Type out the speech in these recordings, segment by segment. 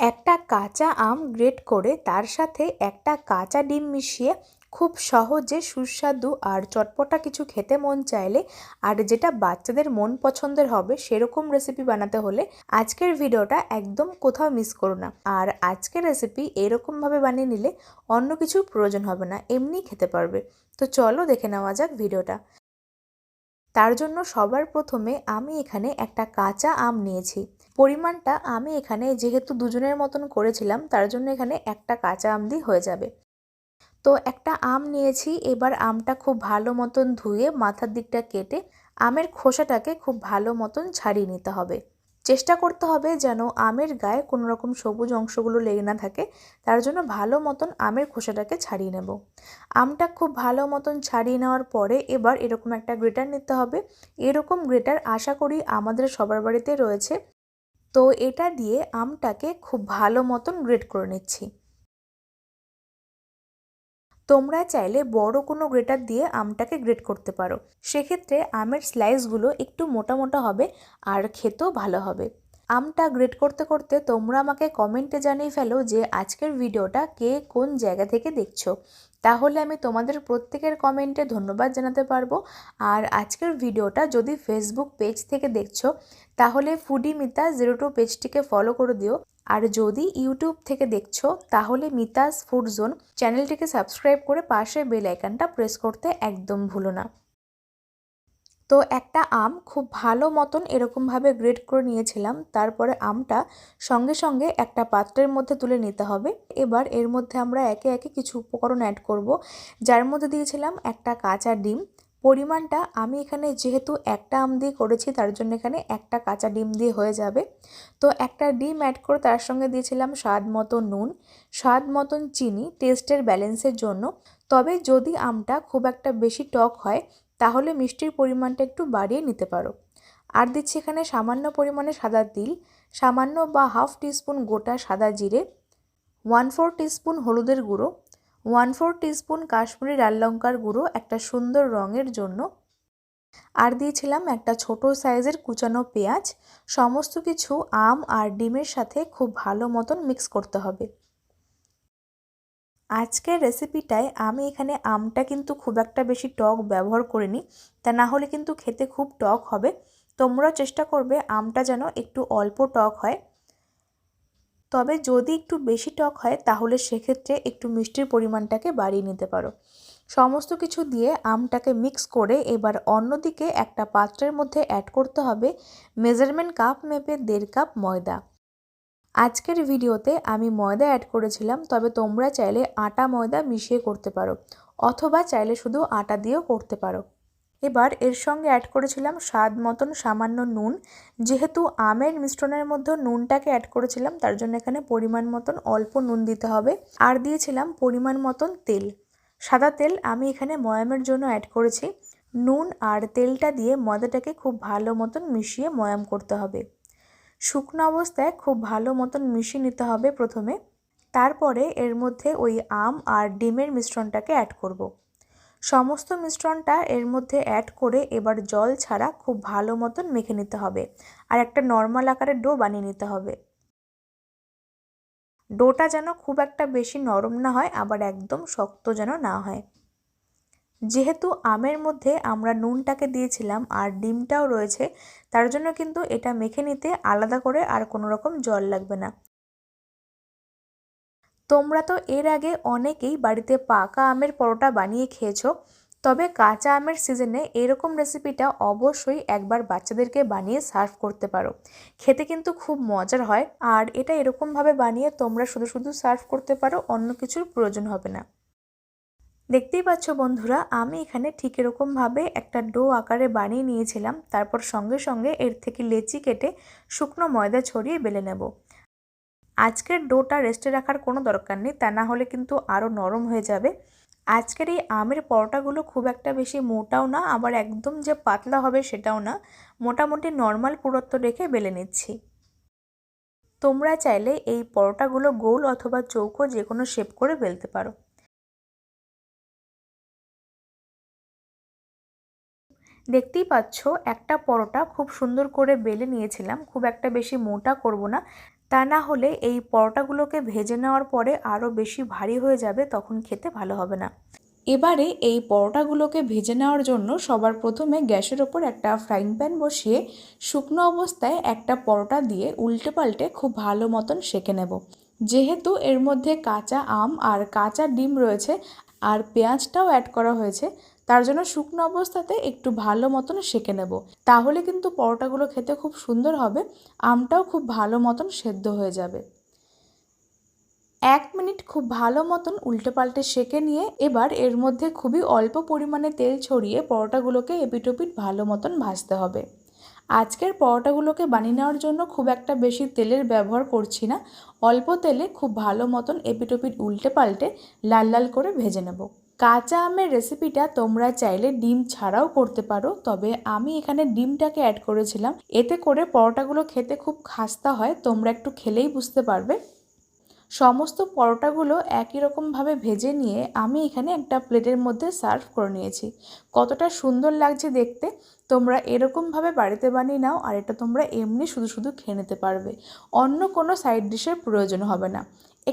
একটা কাঁচা আম গ্রেট করে তার সাথে একটা কাঁচা ডিম মিশিয়ে খুব সহজে সুস্বাদু আর চটপটা কিছু খেতে মন চাইলে। আর যেটা বাচ্চাদের মন পছন্দের হবে সেরকম রেসিপি বানাতে হলে আজকের ভিডিওটা একদম কোথাও মিস করো না। আর আজকের রেসিপি এরকমভাবে বানিয়ে নিলে অন্য কিছু প্রয়োজন হবে না, এমনি খেতে পারবে। তো চলো দেখে নেওয়া যাক ভিডিওটা। তার জন্য সবার প্রথমে আমি এখানে একটা কাঁচা আম নিয়েছি। পরিমাণটা আমি এখানে যেহেতু দুজনের মতন করেছিলাম, তার জন্য এখানে একটা কাঁচা আম দিয়ে হয়ে যাবে। তো একটা আম নিয়েছি, এবার আমটা খুব ভালো মতন ধুয়ে মাথার দিকটা কেটে আমের খোসাটাকে খুব ভালো মতন ছাড়িয়ে নিতে হবে। চেষ্টা করতে হবে যেন আমের গায়ে কোনো রকম সবুজ অংশগুলো লেগে না থাকে, তার জন্য ভালো মতন আমের খোসাটাকে ছাড়িয়ে নেব। আমটা খুব ভালো মতন ছাড়িয়ে নেওয়ার পরে এবার এরকম একটা গ্রেটার নিতে হবে। এরকম গ্রেটার আশা করি আমাদের সবার বাড়িতে রয়েছে। তো এটা দিয়ে আমটাকে খুব ভালো মতন গ্রেড করে নিচ্ছি। তোমরা চাইলে বড় কোনো গ্রেটার দিয়ে আমটাকে গ্রেট করতে পারো। সেক্ষেত্রে আমের স্লাইসগুলো একটু মোটা মোটা হবে আর খেতেও ভালো হবে। আমটা গ্রেট করতে করতে তোমরা আমাকে কমেন্টে জানিয়ে ফেলো যে আজকের ভিডিওটা কে কোন জায়গা থেকে দেখছ। তাহলে আমি তোমাদের প্রত্যেকের কমেন্টে ধন্যবাদ জানাতে পারব। আর আজকের ভিডিওটা যদি ফেসবুক পেজ থেকে দেখছ, তাহলে ফুডি মিতা জিরো টু পেজটিকে ফলো করে দিও। আর যদি ইউটিউব থেকে দেখছ, তাহলে মিতাস ফুড জোন চ্যানেলটিকে সাবস্ক্রাইব করে পাশে বেল প্রেস করতে একদম ভুলো না। তো একটা আম খুব ভালো মতন এরকমভাবে গ্রেড করে নিয়েছিলাম। তারপরে আমটা সঙ্গে সঙ্গে একটা পাত্রের মধ্যে তুলে নিতে হবে। এবার এর মধ্যে আমরা একে একে কিছু উপকরণ অ্যাড করব। যার মধ্যে দিয়েছিলাম একটা কাঁচা ডিম। পরিমাণটা আমি এখানে যেহেতু একটা আম দিয়ে করেছি, তার জন্য এখানে একটা কাঁচা ডিম দিয়ে হয়ে যাবে। তো একটা ডিম অ্যাড করে তার সঙ্গে দিয়েছিলাম স্বাদ মতো নুন, স্বাদ মতন চিনি টেস্টের ব্যালেন্সের জন্য। তবে যদি আমটা খুব একটা বেশি টক হয় তাহলে মিষ্টির পরিমাণটা একটু বাড়িয়ে নিতে পারো। আর দিচ্ছি এখানে সামান্য পরিমাণে সাদা তিল, সামান্য বা হাফ টিস্পুন গোটা সাদা জিরে ওয়ান ফোর টিস্পুন হলুদের গুঁড়ো ওয়ান ফোর টিস্পুন কাশ্মীরি লাল লঙ্কার গুঁড়ো একটা সুন্দর রঙের জন্য। আর দিয়েছিলাম একটা ছোট সাইজের কুচানো পেঁয়াজ। সমস্ত কিছু আম আর ডিমের সাথে খুব ভালো মতন মিক্স করতে হবে। আজকের রেসিপিটায় আমি এখানে আমটা কিন্তু খুব একটা বেশি টক ব্যবহার করিনি, তা না হলে কিন্তু খেতে খুব টক হবে। তোমরাও চেষ্টা করবে আমটা যেন একটু অল্প টক হয়। তবে যদি একটু বেশি টক হয়, তাহলে সেক্ষেত্রে একটু মিষ্টির পরিমাণটাকে বাড়িয়ে নিতে পারো। সমস্ত কিছু দিয়ে আমটাকে মিক্স করে এবার অন্যদিকে একটা পাত্রের মধ্যে অ্যাড করতে হবে মেজারমেন্ট কাপ মেপে দেড় কাপ ময়দা। আজকের ভিডিওতে আমি ময়দা অ্যাড করেছিলাম, তবে তোমরা চাইলে আটা ময়দা মিশিয়ে করতে পারো, অথবা চাইলে শুধু আটা দিয়েও করতে পারো। এবার এর সঙ্গে অ্যাড করেছিলাম স্বাদ মতন সামান্য নুন, যেহেতু আমের মিশ্রণের মধ্যে নুনটাকে অ্যাড করেছিলাম, তার জন্য এখানে পরিমাণ মতন অল্প নুন দিতে হবে, আর দিয়েছিলাম পরিমাণ মতন তেল। সাদা তেল আমি এখানে ময়ামের জন্য অ্যাড করেছি, নুন আর তেলটা দিয়ে ময়দাটাকে খুব ভালো মতন মিশিয়ে ময়াম করতে হবে। শুকনো অবস্থায় খুব ভালো মতন মিশিয়ে নিতে হবে প্রথমে। তারপরে এর মধ্যে ওই আম আর ডিমের মিশ্রণটাকে অ্যাড করব। সমস্ত মিশ্রণটা এর মধ্যে অ্যাড করে এবার জল ছাড়া খুব ভালো মতন মেখে নিতে হবে আর একটা নর্মাল আকারের ডো বানিয়ে নিতে হবে। ডোটা যেন খুব একটা বেশি নরম না হয়, আবার একদম শক্ত যেন না হয়। যেহেতু আমের মধ্যে আমরা নুনটাকে দিয়েছিলাম আর ডিমটাও রয়েছে, তার জন্য কিন্তু এটা মেখে নিতে আলাদা করে আর কোনো রকম জল লাগবে না। তোমরা তো এর আগে অনেকেই বাড়িতে পাকা আমের পরোটা বানিয়ে খেয়েছো, তবে কাঁচা আমের সিজনে এরকম রেসিপিটা অবশ্যই একবার বাচ্চাদেরকে বানিয়ে সার্ভ করতে পারো। খেতে কিন্তু খুব মজার হয়, আর এটা এরকমভাবে বানিয়ে তোমরা শুধু শুধু সার্ভ করতে পারো, অন্য কিছুর প্রয়োজন হবে না। দেখতেই পাচ্ছ বন্ধুরা, আমি এখানে ঠিক এরকমভাবে একটা ডো আকারে বানিয়ে নিয়েছিলাম। তারপর সঙ্গে সঙ্গে এর থেকে লেচি কেটে শুকনো ময়দা ছড়িয়ে বেলে নেব। আজকের ডোটা রেস্টে রাখার কোনো দরকার নেই, তা না হলে কিন্তু আরও নরম হয়ে যাবে। আজকের এই আমের পরোটাগুলো খুব একটা বেশি মোটাও না, আবার একদম যে পাতলা হবে সেটাও না। মোটামুটি নর্মাল পুরত্ব রেখে বেলে নিচ্ছি। তোমরা চাইলে এই পরোটাগুলো গোল অথবা চৌকো যে কোনো শেপ করে বেলতে পারো। দেখতেই পাচ্ছ, একটা পরোটা খুব সুন্দর করে বেলে নিয়েছিলাম, খুব একটা বেশি মোটা করব না। তা না হলে এই পরোটাগুলোকে ভেজে নেওয়ার পরে আরও বেশি ভারী হয়ে যাবে, তখন খেতে ভালো হবে না। এবারে এই পরোটাগুলোকে ভেজে নেওয়ার জন্য সবার প্রথমে গ্যাসের ওপর একটা ফ্রাইং প্যান বসিয়ে শুকনো অবস্থায় একটা পরোটা দিয়ে উল্টে পাল্টে খুব ভালো মতন সেঁকে নেব। যেহেতু এর মধ্যে কাঁচা আম আর কাঁচা ডিম রয়েছে, আর পেঁয়াজটাও অ্যাড করা হয়েছে তার জন্য শুকনো অবস্থাতে একটু ভালো মতন সেঁকে নেব। তাহলে কিন্তু পরোটাগুলো খেতে খুব সুন্দর হবে, আমটাও খুব ভালো মতন সেদ্ধ হয়ে যাবে। এক মিনিট খুব ভালো মতন উল্টে পাল্টে সেঁকে নিয়ে এবার এর মধ্যে খুবই অল্প পরিমাণে তেল ছড়িয়ে পরোটাগুলোকে এপিটোপিট ভালো মতন ভাজতে হবে। আজকের পরোটাগুলোকে বানিয়ে নেওয়ার জন্য খুব একটা বেশি তেলের ব্যবহার করছি না, অল্প তেলে খুব ভালো মতন এপিটোপিট উল্টে পাল্টে লাল লাল করে ভেজে নেব। কাঁচা আমের রেসিপিটা তোমরা চাইলে ডিম ছাড়াও করতে পারো, তবে আমি এখানে ডিমটাকে অ্যাড করেছিলাম। এতে করে পরোটাগুলো খেতে খুব খাস্তা হয়, তোমরা একটু খেলেই বুঝতে পারবে। সমস্ত পরোটাগুলো একই রকমভাবে ভেজে নিয়ে আমি এখানে একটা প্লেটের মধ্যে সার্ভ করে নিয়েছি। কতটা সুন্দর লাগছে দেখতে। তোমরা এরকমভাবে বাড়িতে বানিয়ে নাও, আর এটা তোমরা এমনি শুধু শুধু খেয়ে নিতে পারবে। অন্য কোনো সাইড ডিশের প্রয়োজন হবে না।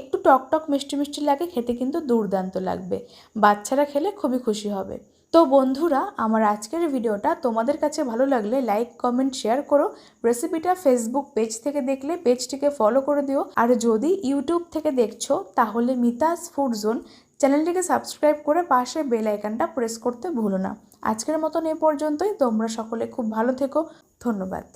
একটু টক টক মিষ্টি মিষ্টি লাগে, খেতে কিন্তু দুর্দান্ত লাগবে। বাচ্চারা খেলে খুবই খুশি হবে। তো বন্ধুরা, আমার আজকের ভিডিওটা তোমাদের কাছে ভালো লাগলে লাইক কমেন্ট শেয়ার করো। রেসিপিটা ফেসবুক পেজ থেকে দেখলে পেজটিকে ফলো করে দিও। আর যদি ইউটিউব থেকে দেখছ, তাহলে মিতাস ফুড জোন চ্যানেলটিকে সাবস্ক্রাইব করে পাশে বেল আইকনটা প্রেস করতে ভুলো না। আজকের মতন এ পর্যন্তই। তোমরা সকলে খুব ভালো থেকো। ধন্যবাদ।